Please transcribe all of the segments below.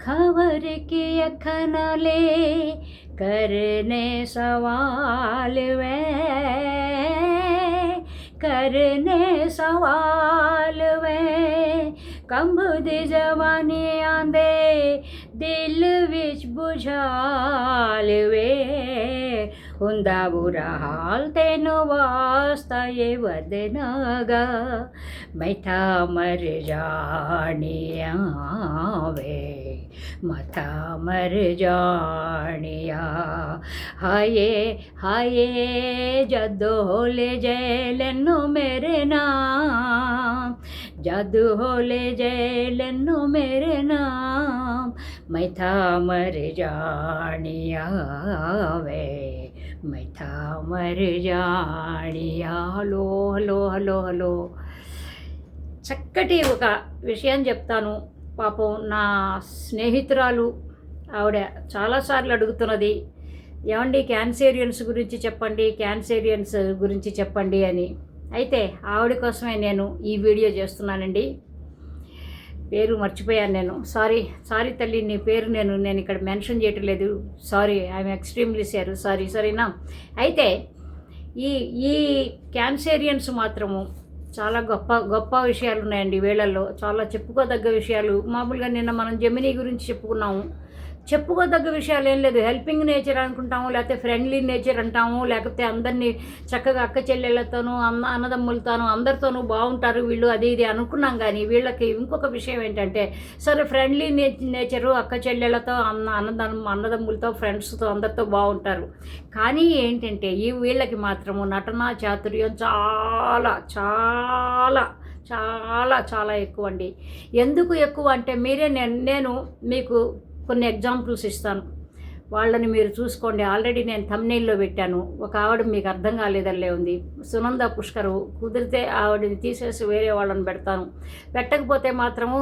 खबर की अखनले करने सवाल वे करने सवाल वे ਕੰਬਦ ਜਵਾਨੀ ਆਂਦੇ ਦਿਲ ਵਿੱਚ ਬੁਝਾਲ ਵੇ ਹੁੰਦਾ ਬੁਰਾ ਹਾਲ ਤੈਨੂੰ ਵਾਸਤਾ ਇਹ ਵਦਨਾਗਾ ਮੈਥਾ ਮਰ ਜਾਣਿਆ ਵੇ మతమర జాణియా హాయే హాయే జదోలే జయలెన్ను మెరేనా జాదు హోలే జయలెన్ను మెరేనా మైథామర జాణియావే మైథామర జాణియా హలో హలో హలో హలో చక్కటి ఒక విషయం చెప్తాను. పాపం నా స్నేహితురాలు ఆవిడ చాలాసార్లు అడుగుతున్నది ఏమండి క్యాన్సేరియన్స్ గురించి చెప్పండి క్యాన్సేరియన్స్ గురించి చెప్పండి అని. అయితే ఆవిడ కోసమే నేను ఈ వీడియో చేస్తున్నానండి. పేరు మర్చిపోయాను నేను. సారీ సారీ తల్లి నీ పేరు నేను నేను ఇక్కడ మెన్షన్ చేయటం లేదు. Sorry I'm extremely sorry sorry సరేనా? అయితే ఈ ఈ క్యాన్సేరియన్స్ మాత్రము చాలా గొప్ప గొప్ప విషయాలు ఉన్నాయండి వేళల్లో. చాలా చెప్పుకోదగ్గ విషయాలు. మామూలుగా నిన్న మనం జమినీ గురించి చెప్పుకున్నాము. చెప్పుకోదగ్గ విషయాలు ఏం లేదు. హెల్పింగ్ నేచర్ అనుకుంటాము లేకపోతే ఫ్రెండ్లీ నేచర్ అంటాము లేకపోతే అందరినీ చక్కగా అక్క చెల్లెళ్ళతోనూ అన్న అన్నదమ్ములతోనూ అందరితోనూ బాగుంటారు వీళ్ళు అది ఇది అనుకున్నాం కానీ వీళ్ళకి ఇంకొక విషయం ఏంటంటే సరే ఫ్రెండ్లీ నే నేచరు అక్క చెల్లెళ్ళతో అన్న అన్నదమ్ అన్నదమ్ములతో ఫ్రెండ్స్తో అందరితో బాగుంటారు. కానీ ఏంటంటే ఈ వీళ్ళకి మాత్రము నటనా చాతుర్యం చాలా చాలా చాలా చాలా ఎక్కువ అండి ఎందుకు ఎక్కువ అంటే మీరే నేను నేను మీకు కొన్ని ఎగ్జాంపుల్స్ ఇస్తాను. వాళ్ళని మీరు చూసుకోండి. ఆల్రెడీ నేను తమ్నైల్లో పెట్టాను. ఒక ఆవిడ మీకు అర్థం కాలేదల్లే ఉంది. సునంద పుష్కరు కుదిరితే ఆవిడని తీసేసి వేరే వాళ్ళని పెడతాను. పెట్టకపోతే మాత్రము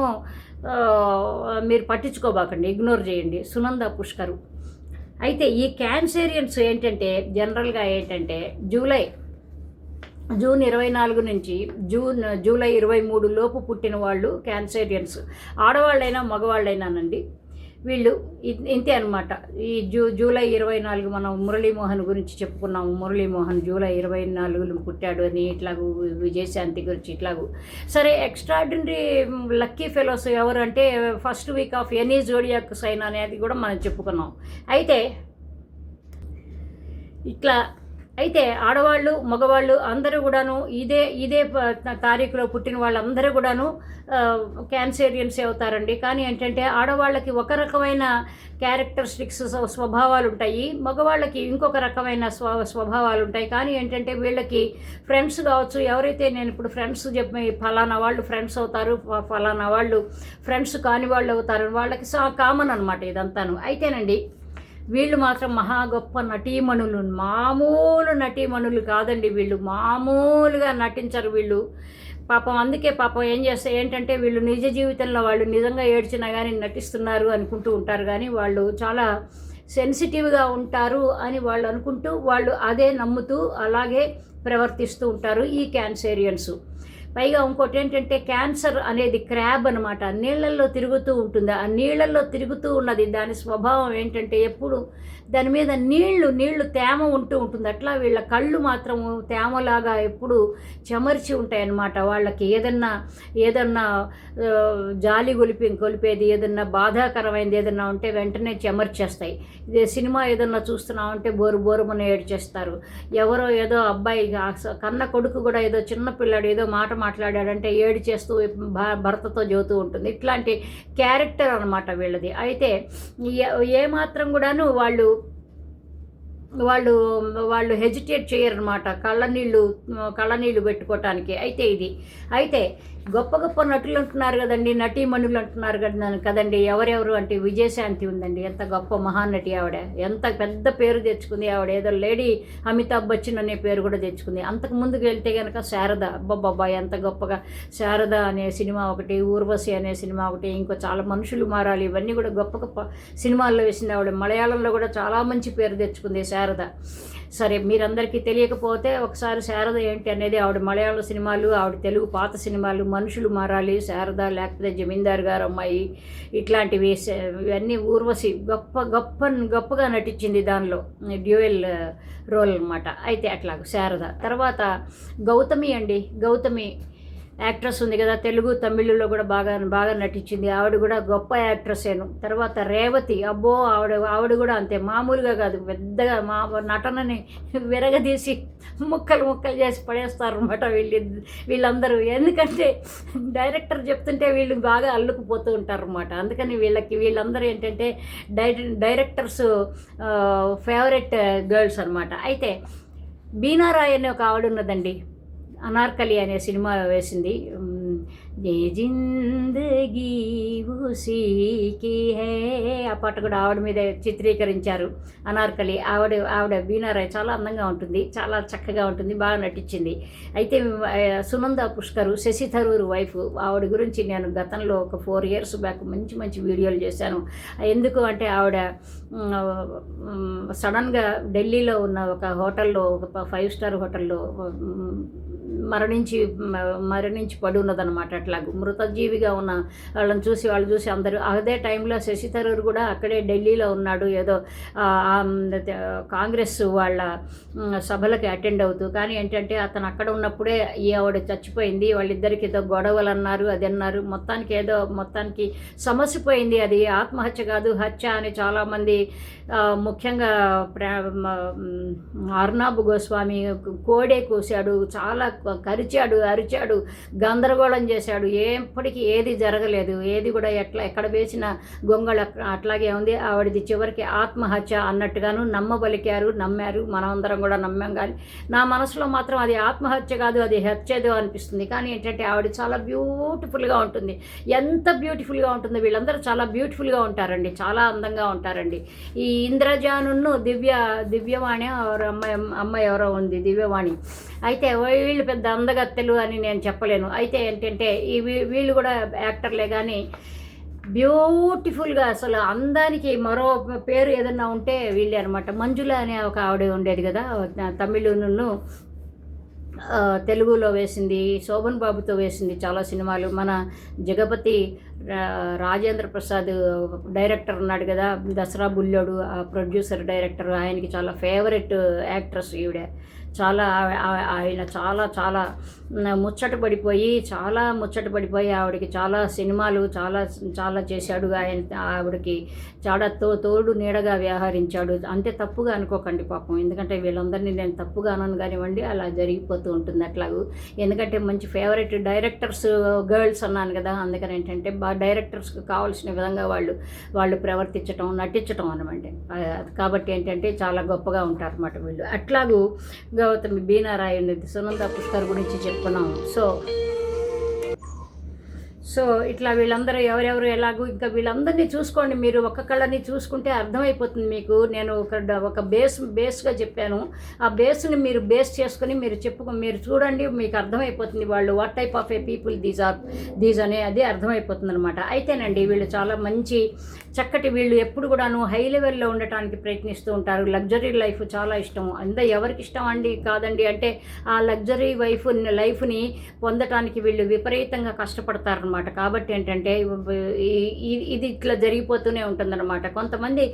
మీరు పట్టించుకోబాకండి. ఇగ్నోర్ చేయండి. సునంద పుష్కరు. అయితే ఈ క్యాన్సేరియన్స్ ఏంటంటే జనరల్గా ఏంటంటే జూలై జూన్ ఇరవై నాలుగు నుంచి జూన్ జూలై ఇరవై మూడు లోపు పుట్టిన వాళ్ళు క్యాన్సేరియన్స్. ఆడవాళ్ళైనా మగవాళ్ళైనానండి. వీళ్ళు ఇ- ఇంతే అనమాట ఈ జూ జూలై ఇరవై నాలుగు మనం మురళీమోహన్ గురించి చెప్పుకున్నాము. మురళీమోహన్ జూలై ఇరవై నాలుగులో పుట్టాడు అని ఇట్లాగూ విజయశాంతి గురించి ఇట్లాగూ. సరే ఎక్స్ట్రాడినరీ లక్కీ ఫెలోస్ ఎవరు అంటే first week of any zodiac sign అనేది కూడా మనం చెప్పుకున్నాం. అయితే ఇట్లా అయితే ఆడవాళ్ళు మగవాళ్ళు అందరూ కూడాను ఇదే ఇదే ప- తారీఖులో పుట్టిన వాళ్ళందరూ కూడాను క్యాన్సేరియన్సే అవుతారండి. కానీ ఏంటంటే ఆడవాళ్ళకి ఒక రకమైన క్యారెక్టరిస్టిక్స్ స్వభావాలు ఉంటాయి. మగవాళ్ళకి ఇంకొక రకమైన స్వ స్వభావాలు ఉంటాయి. కానీ ఏంటంటే వీళ్ళకి ఫ్రెండ్స్ కావచ్చు ఎవరైతే నేను ఇప్పుడు ఫ్రెండ్స్ చెప్పి ఫలానా వాళ్ళు ఫ్రెండ్స్ అవుతారు ఫలానా వాళ్ళు ఫ్రెండ్స్ కాని వాళ్ళు అవుతారు వాళ్ళకి కామన్ అనమాట ఇదంతాను. అయితేనండి వీళ్ళు మాత్రం మహా గొప్ప నటీమణులు. మామూలు నటీమణులు కాదండి వీళ్ళు. మామూలుగా నటించరు వీళ్ళు. పాపం అందుకే పాపం ఏం చేస్తే ఏంటంటే వీళ్ళు నిజ జీవితంలో వాళ్ళు నిజంగా ఏడ్చినా కానీ నటిస్తున్నారు అనుకుంటూ ఉంటారు. కానీ వాళ్ళు చాలా సెన్సిటివ్గా ఉంటారు అని వాళ్ళు అనుకుంటూ వాళ్ళు అదే నమ్ముతూ అలాగే ప్రవర్తిస్తూ ఉంటారు ఈ క్యాన్సేరియన్స్. పైగా ఇంకోటి ఏంటంటే క్యాన్సర్ అనేది క్రాబ్ అనమాట నీళ్ళల్లో తిరుగుతూ ఉంటుంది. ఆ నీళ్ళల్లో తిరుగుతూ ఉన్నది. దాని స్వభావం ఏంటంటే ఎప్పుడు దాని మీద నీళ్ళు నీళ్ళు తేమ ఉంటూ ఉంటుంది. అట్లా వీళ్ళ కళ్ళు మాత్రము తేమలాగా ఎప్పుడు చెమర్చి ఉంటాయన్నమాట. వాళ్ళకి ఏదన్నా ఏదన్నా జాలి గొలిపి గొలిపేది ఏదన్నా బాధాకరమైనది ఏదన్నా ఉంటే వెంటనే చెమర్చేస్తాయి. ఇదే సినిమా ఏదన్నా చూస్తున్నామంటే బోరు బోరుమని ఏడ్చేస్తారు. ఎవరో ఏదో అబ్బాయి కన్న కొడుకు కూడా ఏదో చిన్న పిల్లాడు ఏదో మాట మాట్లాడాడంటే ఏడు చేస్తూ భర్తతో జోతూ ఉంటుంది. ఇట్లాంటి క్యారెక్టర్ అనమాట వీళ్ళది. అయితే ఏ- మాత్రం కూడాను వాళ్ళు వాళ్ళు వాళ్ళు హెజిటేట్ చేయరనమాట కళ్ళనీళ్ళు కళ్ళనీళ్ళు పెట్టుకోవటానికి అయితే ఇది అయితే గొప్ప గొప్ప నటులు అంటున్నారు కదండి నటీమణులు అంటున్నారు కదా కదండి. ఎవరెవరు అంటే విజయశాంతి ఉందండి. ఎంత గొప్ప మహానటి ఆవిడ. ఎంత పెద్ద పేరు తెచ్చుకుంది ఆవిడ. ఏదో లేడీ అమితాబ్ బచ్చన్ అనే పేరు కూడా తెచ్చుకుంది. అంతకు ముందుకు వెళ్తే కనుక శారద. అబ్బబ్బబ్బా ఎంత గొప్పగా. శారద అనే సినిమా ఒకటి ఊర్వశి అనే సినిమా ఒకటి ఇంకో చాలా మనుషులు మారాలి. ఇవన్నీ కూడా గొప్ప గొప్ప సినిమాల్లో వేసింది ఆవిడ. మలయాళంలో కూడా చాలా మంచి పేరు తెచ్చుకుంది శారద శారద. సరే మీరందరికీ తెలియకపోతే ఒకసారి శారద ఏంటి అనేది ఆవిడ మలయాళ సినిమాలు ఆవిడ తెలుగు పాత సినిమాలు మనుషులు మారాలి శారద లేకపోతే జమీందార్ గారు అమ్మాయి ఇట్లాంటివి ఇవన్నీ ఊర్వశి గొప్ప గొప్ప గొప్పగా నటించింది దానిలో డ్యూయల్ రోల్ అనమాట అయితే అట్లా శారద. తర్వాత గౌతమి అండి. గౌతమి యాక్ట్రెస్ ఉంది కదా తెలుగు తమిళ్ళో కూడా బాగా బాగా నటించింది. ఆవిడ కూడా గొప్ప యాక్ట్రెస్సేను తర్వాత రేవతి అబ్బో ఆవిడ ఆవిడ కూడా అంతే. మామూలుగా కాదు పెద్దగా మా నటనని విరగదీసి ముక్కలు ముక్కలు చేసి పడేస్తారు అనమాట వీళ్ళు వీళ్ళందరూ. ఎందుకంటే డైరెక్టర్ చెప్తుంటే వీళ్ళు బాగా అల్లుకుపోతూ ఉంటారు అనమాట అందుకని వీళ్ళకి వీళ్ళందరూ ఏంటంటే డై డైరెక్టర్స్ ఫేవరెట్ గర్ల్స్ అనమాట అయితే బీనారాయ్ అనే ఒక ఆవిడ ఉన్నదండి. అనార్కలి అనే సినిమా వేసింది. జిందగీ ఉసీకి హే ఆ పాట కూడా ఆవిడ మీద చిత్రీకరించారు అనార్కలి. ఆవిడ ఆవిడ బీనారాయ్ చాలా అందంగా ఉంటుంది చాలా చక్కగా ఉంటుంది బాగా నటించింది. అయితే సునంద పుష్కరు శశి థరూర్ వైఫ్ ఆవిడ గురించి నేను గతంలో ఒక ఫోర్ ఇయర్స్ బ్యాక్ మంచి మంచి వీడియోలు చేశాను. ఎందుకు అంటే ఆవిడ సడన్గా ఢిల్లీలో ఉన్న ఒక హోటల్లో ఒక ఫైవ్ స్టార్ హోటల్లో మరణించి మరణించి పడి ఉన్నదనమాట అట్లా. మృతజీవిగా ఉన్న వాళ్ళని చూసి వాళ్ళు చూసి అందరూ అదే టైంలో శశి థరూర్ కూడా అక్కడే ఢిల్లీలో ఉన్నాడు. ఏదో కాంగ్రెస్ వాళ్ళ సభలకి అటెండ్ అవుతూ. కానీ ఏంటంటే అతను అక్కడ ఉన్నప్పుడే ఈ ఆవిడ చచ్చిపోయింది. వాళ్ళిద్దరికి ఏదో గొడవలు అన్నారు అది అన్నారు. మొత్తానికి ఏదో మొత్తానికి సమస్య పోయింది. అది ఆత్మహత్య కాదు హత్య అని చాలామంది ముఖ్యంగా ప్రా అర్నాబ్ గోస్వామి కోడే కోశాడు చాలా కరిచాడు అరిచాడు గందరగోళం చేశాడు. ఎప్పటికీ ఏది జరగలేదు. ఏది కూడా ఎట్లా ఎక్కడ వేసిన గొంగళ అట్లాగే ఉంది. ఆవిడది చివరికి ఆత్మహత్య అన్నట్టుగాను నమ్మబలికారు నమ్మారు. మనమందరం కూడా నమ్మాం కానీ నా మనసులో మాత్రం అది ఆత్మహత్య కాదు అది హత్యదో అనిపిస్తుంది. కానీ ఏంటంటే ఆవిడ చాలా బ్యూటిఫుల్గా ఉంటుంది. ఎంత బ్యూటిఫుల్గా ఉంటుందో వీళ్ళందరూ చాలా బ్యూటిఫుల్గా ఉంటారండి. చాలా అందంగా ఉంటారండి. ఈ ఇంద్రజాను దివ్య దివ్యవాణి అమ్మాయి అమ్మాయి ఎవరో ఉంది దివ్యవాణి. అయితే వీళ్ళు పెద్ద దందగత్తెలు అని నేను చెప్పలేను. అయితే ఏంటంటే ఈ వీ- వీళ్ళు కూడా యాక్టర్లే కానీ బ్యూటిఫుల్గా అసలు అందానికి మరో పేరు ఏదన్నా ఉంటే వీళ్ళే అనమాట మంజుల అనే ఒక ఆవిడ ఉండేది కదా తమిళను తెలుగులో వేసింది శోభన్ బాబుతో వేసింది చాలా సినిమాలు. మన జగపతి రా- రాజేంద్ర ప్రసాద్ డైరెక్టర్ ఉన్నాడు కదా దసరా బుల్లోడు ఆ ప్రొడ్యూసర్ డైరెక్టర్ ఆయనకి చాలా ఫేవరెట్ యాక్ట్రెస్ ఈవిడ. చాలా ఆయన చాలా చాలా ముచ్చట పడిపోయి చాలా ముచ్చట పడిపోయి ఆవిడకి చాలా సినిమాలు చాలా చాలా చేశాడు ఆయన ఆవిడకి చాలా తో తోడు నీడగా వ్యవహరించాడు. అంతే తప్పుగా అనుకోకండి పాపం. ఎందుకంటే వీళ్ళందరినీ నేను తప్పుగా అనను కానివ్వండి అలా జరిగిపోతూ ఉంటుంది అట్లాగూ. ఎందుకంటే మంచి ఫేవరెట్ డైరెక్టర్స్ గర్ల్స్ అన్నాను కదా అందుకని ఏంటంటే బాగా డైరెక్టర్స్కి కావాల్సిన విధంగా వాళ్ళు వాళ్ళు ప్రవర్తించటం నటించటం అనమాట కాబట్టి ఏంటంటే చాలా గొప్పగా ఉంటారన్నమాట వీళ్ళు. అట్లాగూ గౌతమి బీనారాయణ సునంద పుష్కర్ గురించి చెప్పుకున్నాం సో సో ఇట్లా వీళ్ళందరూ ఎవరెవరు ఎలాగో ఇంకా వీళ్ళందరినీ చూసుకోండి. మీరు ఒక్కొక్కళ్ళని చూసుకుంటే అర్థమైపోతుంది మీకు. నేను ఒక ఒక బేస్ బేస్గా చెప్పాను. ఆ బేస్ని మీరు బేస్ చేసుకుని మీరు చెప్పుకో మీరు చూడండి మీకు అర్థమైపోతుంది వాళ్ళు what type of a people these are these అనే అది అర్థమైపోతుంది అనమాట అయితేనండి వీళ్ళు చాలా మంచి చక్కటి వీళ్ళు ఎప్పుడు కూడాను హై లెవెల్లో ఉండటానికి ప్రయత్నిస్తూ ఉంటారు. లగ్జరీ లైఫ్ చాలా ఇష్టం. అంత ఎవరికి ఇష్టం అండి? కాదండి. అంటే ఆ లగ్జరీ వైఫ్ లైఫ్ని పొందటానికి వీళ్ళు విపరీతంగా కష్టపడతారనమాట కాబట్టి ఏంటంటే ఇది ఇట్లా జరిగిపోతూనే ఉంటుందన్నమాట. కొంతమంది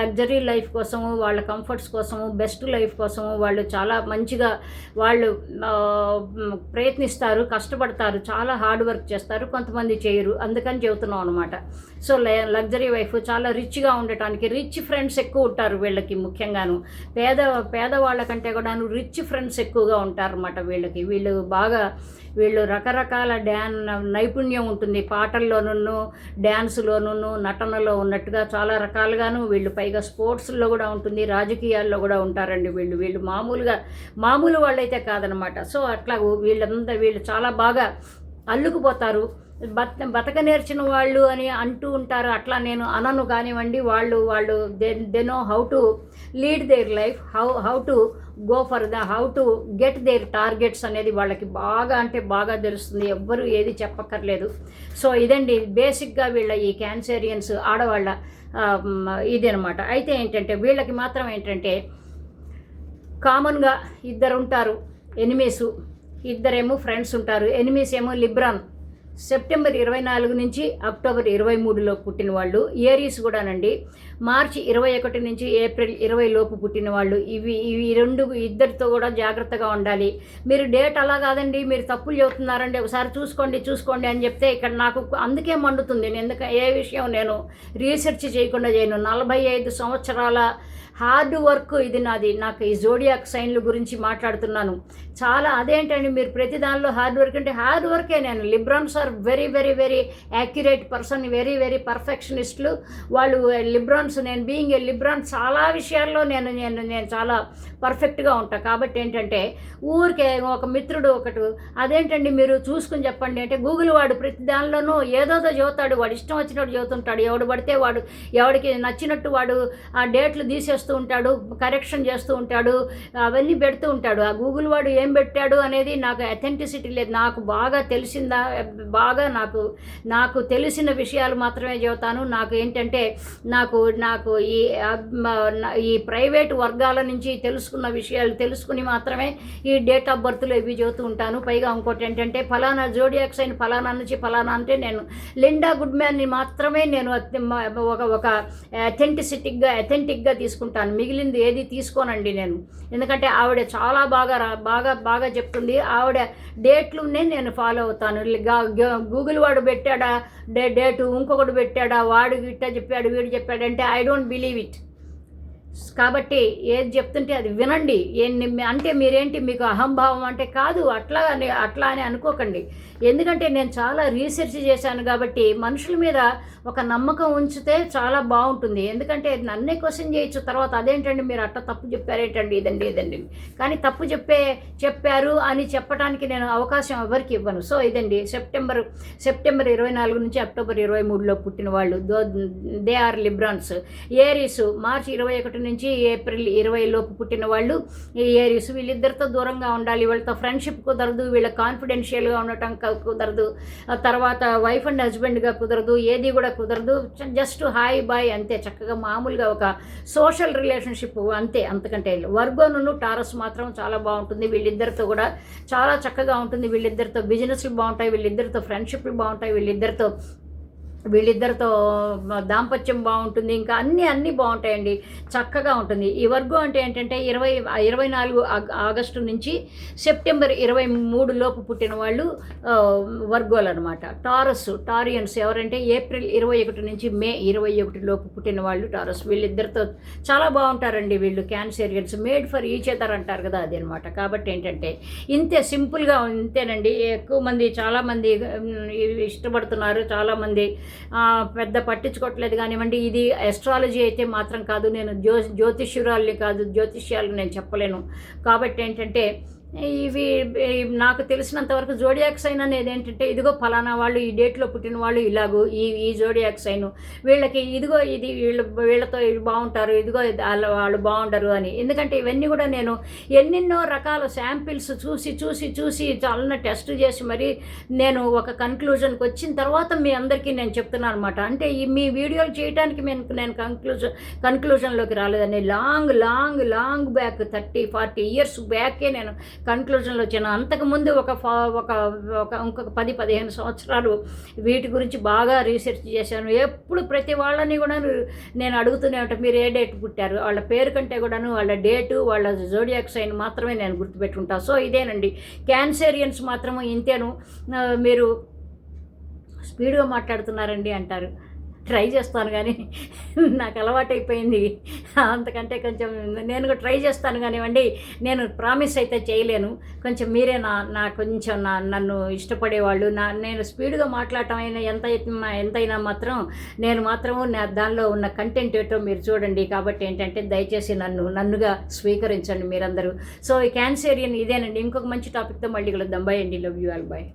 లగ్జరీ లైఫ్ కోసము వాళ్ళ కంఫర్ట్స్ కోసము బెస్ట్ లైఫ్ కోసము వాళ్ళు చాలా మంచిగా వాళ్ళు ప్రయత్నిస్తారు కష్టపడతారు చాలా హార్డ్ వర్క్ చేస్తారు కొంతమంది చేయరు. అందుకని చెబుతున్నాం అనమాట సో లగ్జరీ వైఫ్ చాలా రిచ్గా ఉండటానికి రిచ్ ఫ్రెండ్స్ ఎక్కువ ఉంటారు వీళ్ళకి ముఖ్యంగాను. పేద పేదవాళ్ళ కంటే కూడాను రిచ్ ఫ్రెండ్స్ ఎక్కువగా ఉంటారన్నమాట వీళ్ళకి. వీళ్ళు బాగా వీళ్ళు రకరకాల డ్యాన్ నైపుణ్యం ఉంటుంది. పాటల్లోనూ డ్యాన్స్లోనూ నటనలో ఉన్నట్టుగా చాలా రకాలుగాను వీళ్ళు పైగా స్పోర్ట్స్లో కూడా ఉంటుంది రాజకీయాల్లో కూడా ఉంటారండి వీళ్ళు. వీళ్ళు మామూలుగా మామూలు వాళ్ళైతే కాదనమాట. సో అట్లా వీళ్ళంతా వీళ్ళు చాలా బాగా అల్లుకుపోతారు. బత బతక నేర్చిన వాళ్ళు అని అంటూ ఉంటారు. అట్లా నేను అనను. కానివ్వండి వాళ్ళు వాళ్ళు they they know how to lead their life how how to go for the how to get their targets అనేది వాళ్ళకి బాగా అంటే బాగా తెలుస్తుంది. ఎవ్వరు ఏది చెప్పక్కర్లేదు. సో ఇదండి బేసిక్గా వీళ్ళ ఈ క్యాన్సేరియన్స్ ఆడవాళ్ళ ఆ, ఇది అనమాట అయితే ఏంటంటే వీళ్ళకి మాత్రం ఏంటంటే కామన్గా ఇద్దరు ఉంటారు. ఎనిమీసు. ఇద్దరేమో ఫ్రెండ్స్ ఉంటారు. ఎనిమీస్ ఏమో లిబ్రాన్. సెప్టెంబర్ ఇరవై నాలుగు నుంచి అక్టోబర్ ఇరవై మూడులో పుట్టిన వాళ్ళు ఏరీస్ కూడానండి. మార్చి ఇరవై ఒకటి నుంచి ఏప్రిల్ ఇరవై లోపు పుట్టిన వాళ్ళు. ఇవి ఇవి రెండు ఇద్దరితో కూడా జాగ్రత్తగా ఉండాలి. మీరు డేట్ అలా కాదండి మీరు తప్పులు చెబుతున్నారండి. ఒకసారి చూసుకోండి చూసుకోండి అని చెప్తే ఇక్కడ నాకు అందుకే మండుతుంది. నేను ఎందుకు ఏ విషయం నేను రీసెర్చ్ చేయకుండా చేయను. నలభై ఐదు సంవత్సరాల హార్డ్ వర్క్ ఇది నాది. నాకు ఈ జోడియాక్ సైన్ల గురించి మాట్లాడుతున్నాను. చాలా అదేంటండి మీరు ప్రతి దానిలో హార్డ్ వర్క్ అంటే హార్డ్ వర్కే నేను. Librans are very very very accurate person very very పర్ఫెక్షనిస్టులు వాళ్ళు లిబ్రాన్స్ నేను బీయింగ్ ఏ లిబ్రాన్ చాలా విషయాల్లో నేను నేను నేను చాలా పర్ఫెక్ట్గా ఉంటాను కాబట్టి ఏంటంటే ఊరికే ఒక మిత్రుడు ఒకటి అదేంటండి మీరు చూసుకుని చెప్పండి అంటే గూగుల్ వాడు ప్రతి దానిలోనూ ఏదోదో చదువుతాడు వాడు ఇష్టం వచ్చినట్టు చదువుతుంటాడు ఎవడు పడితే వాడు ఎవడికి నచ్చినట్టు వాడు ఆ డేట్లు చేస్తూ ఉంటాడు కరెక్షన్ చేస్తూ ఉంటాడు అవన్నీ పెడుతూ ఉంటాడు. ఆ గూగుల్ వాడు ఏం పెట్టాడు అనేది నాకు అథెంటిసిటీ లేదు. నాకు బాగా తెలిసిందా బాగా నాకు నాకు తెలిసిన విషయాలు మాత్రమే చెబుతాను. నాకు ఏంటంటే నాకు నాకు ఈ ఈ ప్రైవేట్ వర్గాల నుంచి తెలుసుకున్న విషయాలు తెలుసుకుని మాత్రమే ఈ డేట్ ఆఫ్ బర్త్లో ఇవి చదువుతూ ఉంటాను. పైగా ఇంకోటి ఏంటంటే ఫలానా జోడియాక్స్ అయిన ఫలానా నుంచి ఫలానా అంటే నేను లిండా గుడ్ మ్యాన్ని మాత్రమే నేను ఒక ఒక అథెంటిసిటిక్గా అథెంటిక్గా తీసుకుంటాను. మిగిలింది ఏది తీసుకోనండి నేను. ఎందుకంటే ఆవిడ చాలా బాగా బాగా బాగా చెప్తుంది. ఆవిడ డేట్లునే నేను ఫాలో అవుతాను. గూగుల్ వాడు పెట్టాడా? డే డేటు ఇంకొకటి పెట్టాడా? వాడు ఇట్ట చెప్పాడు వీడు చెప్పాడంటే ఐ డోంట్ బిలీవ్ ఇట్. కాబట్టి ఏది చెప్తుంటే అది వినండి. అంటే మీరేంటి మీకు అహంభావం అంటే కాదు. అట్లా అని అట్లా అని అనుకోకండి. ఎందుకంటే నేను చాలా రీసెర్చ్ చేశాను కాబట్టి మనుషుల మీద ఒక నమ్మకం ఉంచితే చాలా బాగుంటుంది. ఎందుకంటే నన్నే క్వశ్చన్ చేయొచ్చు తర్వాత అదేంటండి మీరు అట్ట తప్పు చెప్పారేంటండి ఇదండి ఇదండి. కానీ తప్పు చెప్పే చెప్పారు అని చెప్పడానికి నేను అవకాశం ఎవరికి ఇవ్వను. సో ఇదండి. సెప్టెంబర్ సెప్టెంబర్ ఇరవై నాలుగు నుంచి అక్టోబర్ ఇరవై మూడులో పుట్టిన వాళ్ళు. దే ఆర్ లిబ్రాన్స్ ఏరీస్ మార్చి ఇరవై ఒకటి నుంచి ఏప్రిల్ ఇరవై లోపు పుట్టిన వాళ్ళు. ఈ ఏరీస్ వీళ్ళిద్దరితో దూరంగా ఉండాలి. వీళ్ళతో ఫ్రెండ్షిప్ కుదరదు. వీళ్ళ కాన్ఫిడెన్షియల్గా ఉండటం కుదరదు. తర్వాత వైఫ్ అండ్ హస్బెండ్గా కుదరదు ఏది కూడా కుదరదు. జస్ట్ హాయ్ బాయ్ అంతే. చక్కగా మామూలుగా ఒక సోషల్ రిలేషన్షిప్ అంతే అంతకంటే వర్గోను టారస్ మాత్రం చాలా బాగుంటుంది. వీళ్ళిద్దరితో కూడా చాలా చక్కగా ఉంటుంది. వీళ్ళిద్దరితో బిజినెస్లు బాగుంటాయి. వీళ్ళిద్దరితో ఫ్రెండ్షిప్లు బాగుంటాయి. వీళ్ళిద్దరితో వీళ్ళిద్దరితో దాంపత్యం బాగుంటుంది ఇంకా అన్నీ అన్నీ బాగుంటాయండి. చక్కగా ఉంటుంది. ఈ వర్గం అంటే ఏంటంటే ఇరవై ఇరవై నాలుగు ఆగస్టు నుంచి సెప్టెంబర్ ఇరవై మూడు లోపు పుట్టిన వాళ్ళు వర్గోలు అనమాట టారస్ టారియన్స్ ఎవరంటే ఏప్రిల్ ఇరవై ఒకటి నుంచి మే ఇరవై ఒకటి లోపు పుట్టిన వాళ్ళు టారస్. వీళ్ళిద్దరితో చాలా బాగుంటారండి వీళ్ళు. Cancerians made for each other అంటారు కదా అది అనమాట కాబట్టి ఏంటంటే ఇంతే సింపుల్గా ఇంతేనండి ఎక్కువ మంది చాలామంది ఇష్టపడుతున్నారు చాలామంది పెద్ద పట్టించుకోవట్లేదు కానివ్వండి. ఇది ఎస్ట్రాలజీ అయితే మాత్రం కాదు నేను జ్యో జ్యోతిష్యురాల్ని కాదు జ్యోతిష్యాలు నేను చెప్పలేను. కాబట్టి ఏంటంటే ఇవి నాకు తెలిసినంత వరకు జోడియాక్ సైన్ అనేది ఏంటంటే ఇదిగో ఫలానా వాళ్ళు ఈ డేట్లో పుట్టిన వాళ్ళు ఇలాగూ ఈ ఈ జోడియాక్ సైన్ వీళ్ళకి ఇదిగో ఇది వీళ్ళు వీళ్ళతో బాగుంటారు ఇదిగో వాళ్ళు బాగుండరు అని. ఎందుకంటే ఇవన్నీ కూడా నేను ఎన్నెన్నో రకాల శాంపిల్స్ చూసి చూసి చూసి చాలా టెస్ట్ చేసి మరి నేను ఒక కన్క్లూజన్కి వచ్చిన తర్వాత మీ అందరికీ నేను చెప్తున్నాను అనమాట అంటే ఈ మీ వీడియోలు చేయడానికి నేను నేను కన్క్లూజన్ కన్క్లూజన్లోకి రాలేదని. Long long long back thirty forty years బ్యాకే నేను కన్క్లూజన్లో వచ్చాను. అంతకుముందు ఒక ఒక ఒక ఇంకొక పది పదిహేను సంవత్సరాలు వీటి గురించి బాగా రీసెర్చ్ చేశాను. ఎప్పుడు ప్రతి వాళ్ళని కూడా నేను అడుగుతూనే ఉంటాను మీరు ఏ డేట్ పుట్టారు? వాళ్ళ పేరు కంటే కూడాను వాళ్ళ డేటు వాళ్ళ జోడియాక్ సైన్ మాత్రమే నేను గుర్తుపెట్టుకుంటాను సో ఇదేనండి. క్యాన్సేరియన్స్ మాత్రము ఇంతేను. మీరు స్పీడ్గా మాట్లాడుతున్నారండి అంటారు. ట్రై చేస్తాను కానీ నాకు అలవాటైపోయింది. అంతకంటే కొంచెం నేను కూడా ట్రై చేస్తాను కానివ్వండి నేను ప్రామిస్ అయితే చేయలేను. కొంచెం మీరే నా నా కొంచెం నా నన్ను ఇష్టపడేవాళ్ళు నా నేను స్పీడ్గా మాట్లాడటం అయినా ఎంత ఎంతైనా మాత్రం నేను మాత్రము నా దానిలో ఉన్న కంటెంట్ ఏటో మీరు చూడండి. కాబట్టి ఏంటంటే దయచేసి నన్ను నన్నుగా స్వీకరించండి మీరందరూ. సో ఈ క్యాన్సేరియన్ ఇదేనండి. ఇంకొక మంచి టాపిక్తో మళ్ళీ కలుద్దాం. బాయ్ అండి. Love you all. బాయ్